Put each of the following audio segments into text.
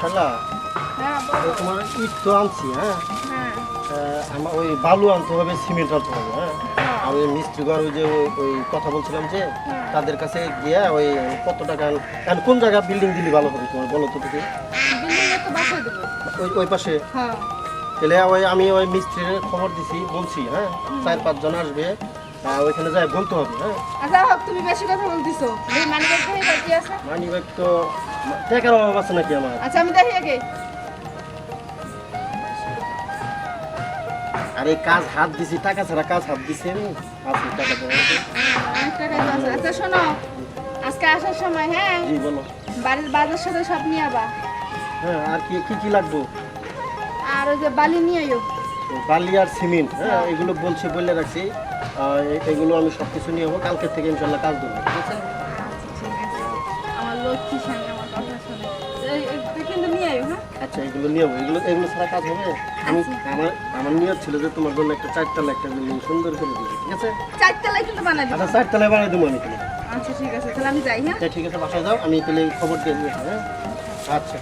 শালা হ্যাঁ তোমার ইট তো আনছি হ্যাঁ? হ্যাঁ। আমার ওই বালু আনতে হবে সিমেন্ট আনতে হবে হ্যাঁ? আর ওই মিস্ত্রি ঘর ওই যে ওই- কথা বলছিলাম যে তাদের কাছে গিয়ে ওই কত টাকা এখন কোন জায়গা বিল্ডিং দিলে ভালো হবে তোমার বলো তো দেবো। ওই ওই পাশে? হ্যাঁ। তাহলে ওই আমি ওই মিস্ত্রির খবর দিছি বলছি হ্যাঁ? চার পাঁচজন আসবে ওইখানে যাই বলতে হবে হ্যাঁ? আচ্ছা তুমি বেশি কথা বলতেছো। এই মানিকের খাই বাকি আছে? মানি ব্যাগ তো টাকার অভাব আছে নাকি আমার? আচ্ছা আমি দেখি আগে। আর কাজ হাত দিছি টাকা ছাড়া কাজ হাত দিছি আমি। টাকা দেওয়া টাকা তো আছে আচ্ছা শোনো। আজকে আসার সময় হ্যাঁ? জি বলো। বাড়ির বাজার সাথে সব নিয়ে আবা। হ্যাঁ আর কি কি কি লাগবে? আর ওই যে বালি নিয়ে আইও। বালি আর সিমেন্ট হ্যাঁ এগুলো বলছি বলে রাখছি। এগুলো আমি সব কিছু নিয়ে যাব কালকে থেকে ইনশাল্লাহ কাজ দেবো ঠিক আছে আচ্ছা ঠিক আছে। আমার লক্ষ্মী কিন্তু নিয়ে আইও হ্যাঁ? আচ্ছা এগুলো নিয়ে এগুলো এগুলো ছাড়া কাজ হবে? আমি আমার আমার নিয়ত ছিল যে তোমার জন্য একটা চারতলা একটা বিল্ডিং সুন্দর করে ঠিক আছে? চারতলায় কিন্তু বানাই দিবো। আচ্ছা চারতলায় বানিয়ে দেবো আমি তুমি আচ্ছা ঠিক আছে তাহলে আমি যাই হ্যাঁ? আচ্ছা, ঠিক আছে বাসায় যাও। আমি তাহলে খবর দিয়ে দিই হ্যাঁ? আচ্ছা।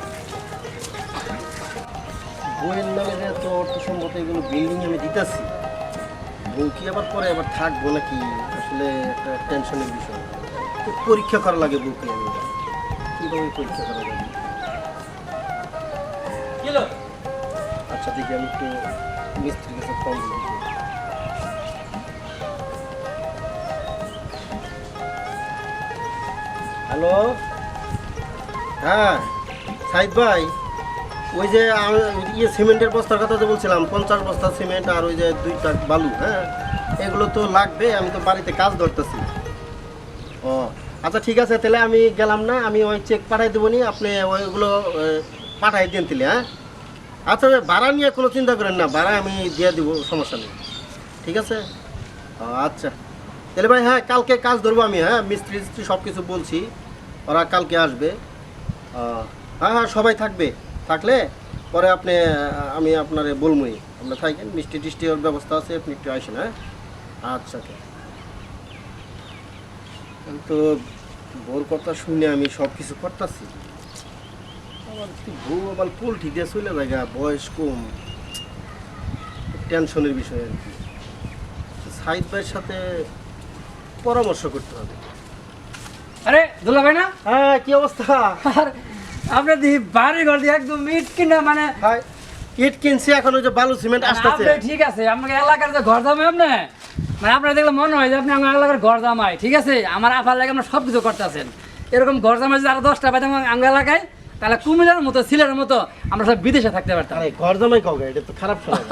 বইয়ের নামে যে এগুলো বিল্ডিং আমি দিতেছি। বউ কি আবার পরে আবার থাকব নাকি? আসলে একটা টেনশনের বিষয়। পরীক্ষা করা লাগে বউকে আমি। কীভাবে পরীক্ষা করা যাবে আচ্ছা দেখি আমি একটু হ্যালো? হ্যাঁ সাইদ ভাই, ওই যে ইয়ে সিমেন্টের বস্তার কথা যে বলছিলাম, পঞ্চাশ বস্তা সিমেন্ট আর ওই যে দুই ট্রাক বালু হ্যাঁ? এগুলো তো লাগবে, আমি তো বাড়িতে কাজ ধরতেছি। ও আচ্ছা ঠিক আছে, তাহলে আমি গেলাম না, আমি ওই চেক পাঠাই দেবো নি, আপনি ওইগুলো পাঠাই দেন তাহলে হ্যাঁ? আচ্ছা ভাড়া নিয়ে কোনো চিন্তা করেন না, ভাড়া আমি দিয়ে দেবো, সমস্যা নেই। ঠিক আছে? আচ্ছা। তাহলে ভাই হ্যাঁ কালকে কাজ ধরবো আমি হ্যাঁ মিস্ত্রি টিস্ত্রি সব কিছু বলছি, ওরা কালকে আসবে। হ্যাঁ হ্যাঁ সবাই থাকবে। থাকলে পরে আপনি, আমি আপনারে বলবই আপনার থাকেন মিষ্টি টিষ্টি ওর ব্যবস্থা আছে, আপনি একটু আসেন হ্যাঁ? আচ্ছা তো বোর কথা শুনে আমি সব কিছু করতেছি। আমার বউ আবার পোলট্রি দিয়ে চলে যায় বয়স কম। টেনশনের বিষয় আর কি। সাইদ ভাইয়ের সাথে পরামর্শ করতে হবে। আরে দুলা ভাই না? হ্যাঁ কি অবস্থা? আর আপনি দি বাড়ি ঘর দিয়ে একদম ইট কিনা মানে ইট কিনছি এখন ওই যে বালু সিমেন্ট আসতেছে। ঠিক আছে আমাকে এলাকার যে ঘর দামে আপনি মানে আপনার দেখলে মনে হয় যে আপনি আমার এলাকার ঘর দামাই ঠিক আছে? আমার আপার লাগে আপনার সব কিছু করতেছেন। এরকম ঘর দামাই যদি আরও দশটা পাইতাম আমার এলাকায় তাহলে কুমিল্লার মতো সিলেটের মতো আমরা সব বিদেশে থাকতে পারতাম। আরে ঘর জামাই কাউকে এটা তো খারাপ শোনা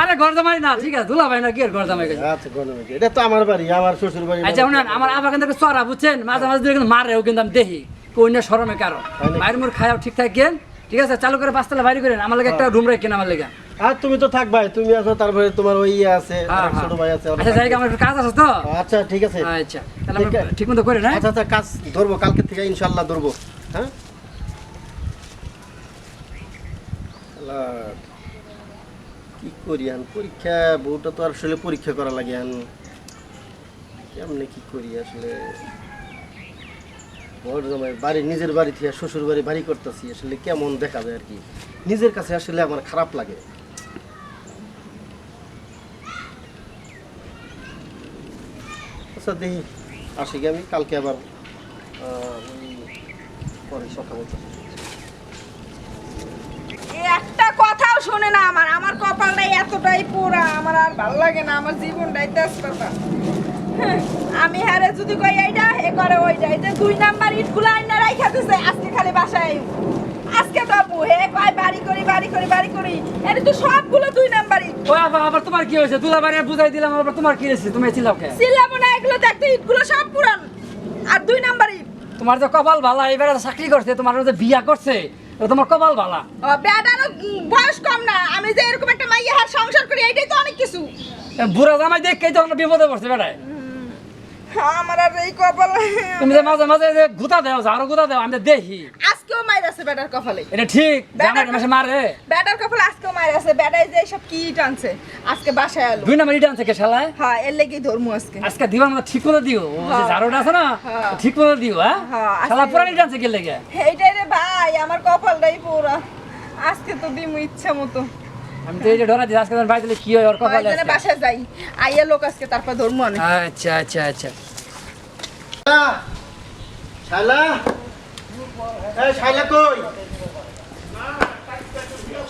আরে ঘর দামাই না ঠিক আছে দুলা ভাই না কি আর ঘর দামাই গেছে আচ্ছা এটা তো আমার বাড়ি আমার শ্বশুর বাড়ি। আচ্ছা শুনেন আমার আবার কিন্তু চড়া বুঝছেন? মাঝে মাঝে কিন্তু মারেও কিন্তু আমি দেখি কই না সরমে কারও? বাইরে মোর খায়াও ঠিকঠাক কেন ঠিক আছে চালু করে পাঁচতলা বাইরে করেন আমার লাগে একটা রুম রেখেন আমার লেগে। আর তুমি তো থাক ভাই তুমি আছো তারপরে তোমার ওই ইয়ে আছে হ্যাঁ, হ্যাঁ। ছোট ভাই আছে আচ্ছা জায়গা আমার একটু কাজ আছে তো? আচ্ছা ঠিক আছে। আচ্ছা তাহলে ঠিক ঠিক মতো করে না আচ্ছা আচ্ছা কাজ ধরবো কালকে থেকে ইনশাল্লাহ ধরবো হ্যাঁ? কি করি আন? পরীক্ষা, বউটা তো আসলে পরীক্ষা করা লাগে আন। কেমনে কি করি আসলে? বড় জামাই বাড়ি, নিজের বাড়ি থেকে শ্বশুর বাড়ি বাড়ি করতেছি, আসলে কেমন দেখা যায় আর কি? নিজের কাছে আসলে আমার খারাপ লাগে। আচ্ছা দেখি, আসি আমি? কালকে আবার পরে কথা শোনে না আমার আমার কপালটাই এতটাই পোড়া আমার আর ভালো লাগে না আমার জীবনটাই তেজপাতা। আমি হারে যদি কই এইটা হে করে ওইটা যে দুই নাম্বার ইটগুলো আইনা রাইখা দিছে আজকে খালি বাসায়। আজকে তো আপু হে কয় বাড়ি করি বাড়ি করি বাড়ি করি। এটা তো সবগুলো দুই নাম্বার ইট। ও আবার আবার তোমার কি হয়েছে? দুলা বাড়ি বুঝাই দিলাম আবার তোমার কি হয়েছে? তুমি চিল্লাও কে? সিলাবো না এগুলো দেখতে ইটগুলো সব পুরান। আর দুই নাম্বার ইট। তোমার যে কপাল ভালা এবারে চাকরি করছে তোমার যে বিয়া করছে তোমার কপাল ভালা উম, বয়স কম না। আমি যে এরকম একটা মাইয়া হার সংসার করি এইটাই তো অনেক কিছু। বুড়া জামাই দেখেই তো আমরা বিপদে পড়ছে বেটায় আমার আর এই কপাল। তুমি যে মাঝে মাঝে যে গুতা দাও ঝাড়ু গুতা দাও আমি দেখি। আজকেও মাইরাছে বেটার কপালে। এটা ঠিক জামাই মাসে মারে। বেটার কপালে আজকেও মাইর আছে ব্যাটাই যে সব কি টানছে? আজকে বাসায় আলো। দুই নাম্বার ইটা আনছে কে শালায়? হ্যাঁ এর লেগেই ধর্ম আজকে। আজকে দিবার মতো ঠিক করে দিও। ও যে হ্যাঁ। ঝাড়ুটা আছে না হ্যাঁ। ঠিক করে দিও হ্যাঁ? হ্যাঁ, আজকে- শালা পুরানি ইটা আনছে কে লেগে? এইটাই রে ভাই আমার কপালটাই পুরা। আজকে তো দিমু ইচ্ছা মতো। আমি তো এই যে ডরা দিই আজকে আমার বাড়িতে কি হয়? ওর কপালে আজকে। বাসায় যাই। আইয়া লোক আজকে তারপর ধর্ম অনেক আচ্ছা আচ্ছা আচ্ছা। শালা! এই শালা কই?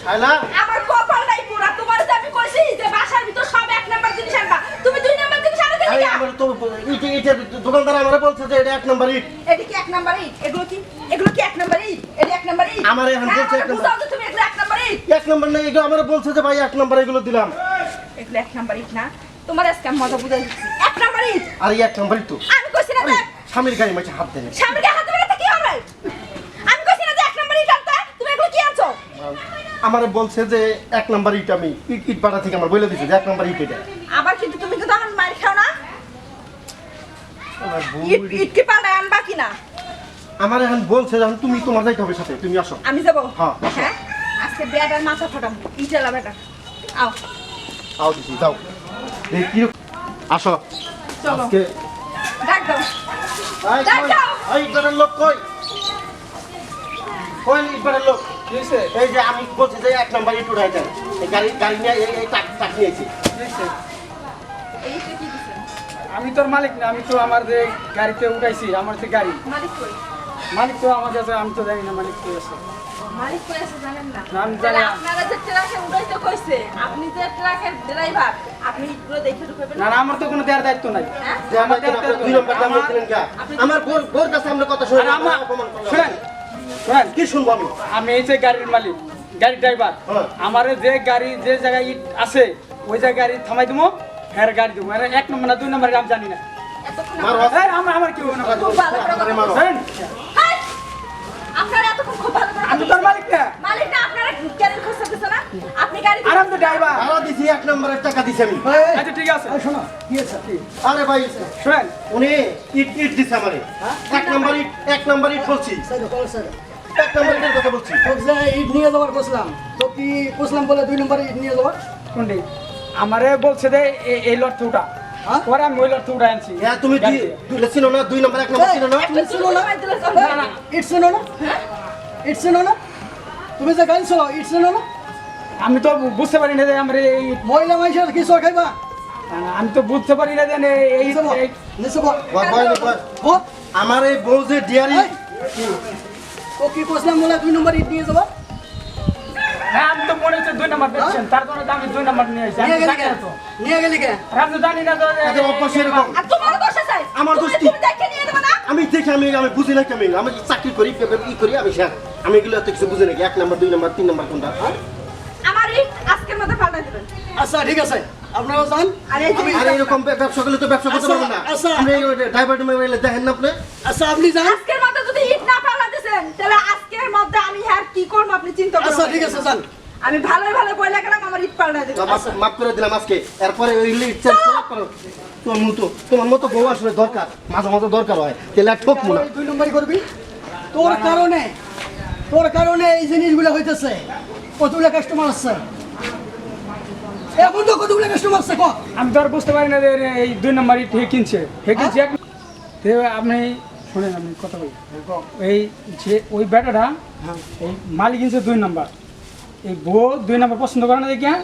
শালা আমার কপালটাই পুরা তোমার যে আমি কইছি যে বাসার ভিতর সব এক নাম্বার জিনিস আনবা তুমি দুই নাম্বার জিনিস আনো আরে দেখি আমার তো ইট ইটের দোকানদার আমারে বলছে যে এটা এক নাম্বার ইট এটা কি এক নাম্বার ইট এগুলো কি এগুলো কি এক নাম্বার ইট এটা এক নাম্বার ইট আমার এখন হ্যাঁ, বলছে এক নাম্বার। তুমি এগুলো এক নাম্বার ইট এক নাম্বার না এগুলো আমারে বলছে যে ভাই এক নাম্বার এগুলো দিলাম এগুলো এক নাম্বার ইট না তোমার আজকে মজা বুঝাই দিচ্ছি এক নাম্বার ইট আর এক নাম্বার ইট তো আমি কইছি না স্বামীর গাড়ি মাঝে হাত দেন সামনে হাতে বেড়াতে কি হবে আমি কইছি না যে এক নাম্বার ইট আনতে তুমি এগুলো কি আনছো আমারে বলছে যে এক নাম্বার ইট আমি ইট ইট পাড়া থেকে আমার বলে দিছে যে এক নাম্বার ইট এটা। আবার কিন্তু তুমি কিন্তু আমার মার খাও না? আমার বউ ইট ইট- ইট কি পাল্টায় আনবা কি না? আমার এখন বলছে যখন তুমি তোমার যাইতে হবে সাথে তুমি আসো। আমি যাব? হ্যাঁ। হ্যাঁ? আজকে বেটার মাথা ফাটাম ইটেলা বেটা। আও। আও দিছি যাও। দেখি কি আসো। আজকে ডাক দাও? যাও। এই লোক কই? কই ইটবারের লোক? এই যে আমি বলছি যে এক নাম্বার ইট উঠাই দেন এই গাড়ি গাড়ি নিয়ে এই টাক টাক নিয়েছি। আমি তোর মালিক না আমি তো আমার যে গাড়িতে উঠাইছি আমার যে গাড়ি। মালিক তো আমার কাছে আমি তো জানি না মালিক কই আছে। মালিক কই আছে জানেন না? না, আমি জানি আপনারা যে ট্রাকে উঠাইতে কইছে আপনি যে ট্রাকের ড্রাইভার আপনি ইটগুলো দেখে ঢুকাবেন না না আমার তো কোনো দেওয়ার দায়িত্ব নাই। হ্যাঁ? যে আমার দুই নম্বর দাম দিলেন কা আমার বোর বোর কাছে আমরা কথা শুনে আমার অপমান করলাম। শুনেন কি শুনব আমি? আমি এই যে গাড়ির মালিক গাড়ি ড্রাইভার। হ্যাঁ। আমার যে গাড়ি যে জায়গায় ইট আছে ওই জায়গায় গাড়ি থামাই দিব হ্যাঁ গাড়ি দিব এক নম্বর না দুই নম্বর আমি জানি না। আমার আমার কি আমি তোর মালিক না। মালিক না আপনারা আপনি গাড়ি আর তো ড্রাইভার দিছি এক নম্বরের টাকা দিছি আমি। আচ্ছা ঠিক আছে। শোনো কি আছে আরে ভাই শুনেন। উনি ইট ইট দিছে আমারে। এক নম্বর ইট এক নম্বর ইট বলছি। এক নম্বর ইটের কথা বলছি। ইট নিয়ে যাওয়ার বসলাম তো কি বসলাম বলে দুই নম্বরে ইট নিয়ে যাওয়ার? কোনটি আমারে বলছে যে এই- লট উঠা। হ্যাঁ? পরে আমি ওই লট উঠা আনছি। হ্যাঁ তুমি দুই চিনো না নম্বর এক নম্বর চিনো না? না? ইট না? না? তুমি যে গাড়ি চলাও ইট শোনো না? আমি তো বুঝতে পারি না যে আমার এই মহিলা মানুষের কি চর খাইবা? আমি তো বুঝতে পারি না যে এই। আমার এই বউ যে ডিয়ারি ও কি বসলাম বলে দুই নম্বর ইট নিয়ে যাবা? হ্যাঁ আমি তো মনে হচ্ছে দুই নাম্বার দেখছেন তার জন্য আমি দুই নাম্বার নিয়ে আমি নিয়ে গেলি জানি কে নিয়ে গেলি কে আর আমি জানি না তো আর তোমার দোষ আছে? আমার দোষ কি? দেখে নিয়ে দেবে না? আমি দেখি আমি আমি বুঝি না কেমন। আমি চাকরি করি পেপার ই করি আমি স্যার আমি এগুলো এত কিছু বুঝি নাকি এক নম্বর দুই নম্বর তিন নম্বর কোনটা? আচ্ছা ঠিক আছে। আপনারা যান। আর এরকম ব্যবসা করলে তো ব্যবসা করতে আচ্ছা, পারবেন না। আচ্ছা। আপনি ড্রাইভার দেখেন না আপনি? আচ্ছা আপনি যান। আজকের মধ্যে যদি ইট না তাহলে আজকের মধ্যে আমি আর কি করব আপনি চিন্তা করুন আচ্ছা ঠিক আছে যান। আমি ভালোই ভালো বলে গেলাম আমার ইট দেবেন মাফ- মাফ করে দিলাম আজকে। এরপরে ওইগুলো ইচ্ছা করো। তোমার মতো তোমার মতো বউ আসলে দরকার। মাঝে মাঝে দরকার হয়। তাহলে আর ঠকবো না। দুই নম্বরই করবি? তোর কারণে তোর কারণে এই জিনিসগুলো হইতেছে। কতগুলো কাস্টমার আসছে এখন তো কতগুলো কাস্টমার আসছে আমি তো আর বুঝতে পারি না যে এই দুই নাম্বার ইট হে কিনছে হে কিনছে? তে আপনি শুনেন আমি কথা বলি। এই যে ওই ব্যাটাটা এই মালিক কিনছে দুই নাম্বার। এই বউ দুই নাম্বার পছন্দ করে না দেখিয়া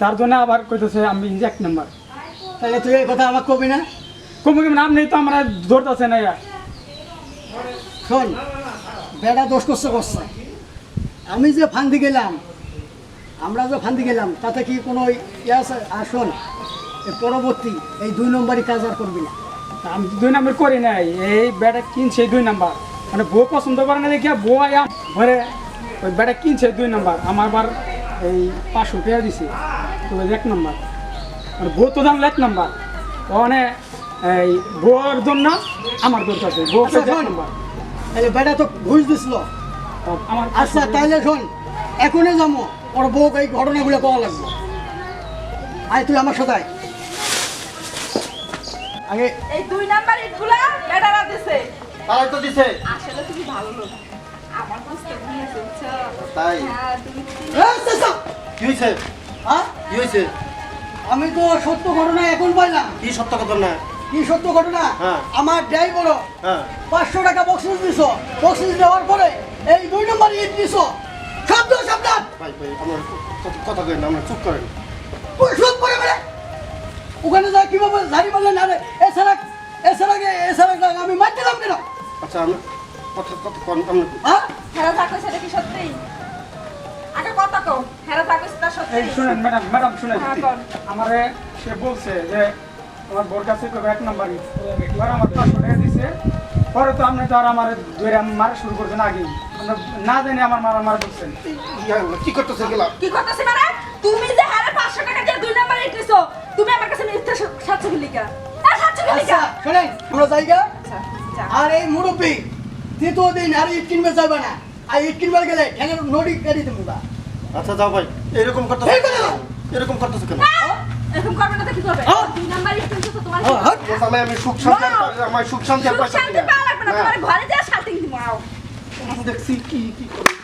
তার জন্য আবার কইতেছে আমি কিনছি এক নাম্বার। তাহলে তুই এই কথা আমাকে কবি না? কমে কমে আপনি তো আমরা ধরতেছে না ইয়া শোন বেড়া দোষ করছে করছে। আমি যে ফান্দি গেলাম আমরা যে ফান্দি গেলাম তাতে কি কোনো ইয়ে শোন এই পরবর্তী এই দুই নম্বরই কাজ আর করবি না। আমি দুই নাম্বার করি নাই এই ব্যাটা কিনছে দুই নাম্বার। মানে বউ পছন্দ করে না দেখিয়া বউ আয়া ঘরে ওই ব্যাটা কিনছে দুই নাম্বার আমার আবার এই পাঁচশো টাকা দিছে তো এক নাম্বার। মানে বউ তো দাম এক নাম্বার ওখানে এই বউর জন্য আমার দরকার আছে বউ আচ্ছা, এক শোন। নাম্বার। তাহলে বেড়া তো ঘুষ দিছিল। আমার আচ্ছা তাইলে শোন এখনই যাব। ওর বউ এই ঘটনাগুলো পাওয়া লাগবে। আয় তুই আমার সাথে আয়। আগে এই দুই নাম্বার ইটগুলা বেটারা দিছে। তারাই তো দিছে। আসলে তুমি ভালো লোক। আমার বুঝছ তাই। হ্যাঁ কি হয়েছে হ্যাঁ? কি হয়েছে আমি তো সত্য ঘটনা এখন পাইলাম। কি সত্য কথা না কি সত্য ঘটনা? হ্যাঁ। আমার ড্রাইভার হ্যাঁ। পাঁচশো টাকা বক্সিস দিছ। বক্সিস দেওয়ার পরে এই দুই নম্বর ইট নিছো শব্দ সাবধান। ভাই ভাই আমার কথা- কথা কেন আমরা চুপ করেন। সব করে বেড়ে। ওখানে যা কীভাবে ঝাড়ি মারলেন আরে এছাড়া এছাড়া এছাড়া আমি দিলাম কেন? আচ্ছা আমি কথা কথা কন আমরা হ্যাঁ? হেরা থাকো সেটা কি সত্যি? আগে কথা কও হেরা থাকো সেটা সত্যি? এই শুনেন ম্যাডাম ম্যাডাম শুনেন। হ্যাঁ, আমারে সে বলছে যে আমার বোর কাছে তো এক নাম্বারই। এবার আমার পাঁচশো টাকা দিছে পরে তো আপনি তো আর আমার ধরে মারা শুরু করছেন আগেই। আমরা না জানি আমার মারা মারা করছেন। কি করতেছে গেলা কি করতেছি মানে? তুমি যে হারে 500 টাকা দিয়ে দুই নাম্বার ইটেছো তুমি আমার কাছে মিথ্যা সাতশো লিখা আর সাতশো আচ্ছা লিখা শোনেন আমরা জায়গা আচ্ছা আর এই মুরব্বী তৃতীয় দিন আর ইট কিনবে যাবে না। আর ইট কিনবার গেলে ঠ্যাঙের নড়ি কেটে দেবো বা আচ্ছা যাও ভাই। এরকম কেন? এরকম করতেছে কেন? এরকম করবে না তো কি করবে? হ্যাঁ। দুই নাম্বার ইটেছো তো তোমার হ্যাঁ, হ্যাঁ। আমি সুখ শান্তি আমার সুখ শান্তি আর সুখ পয়সা শান্তি পাওয়া লাগবে না। তোমার ঘরে যা দেখছি কি কি করে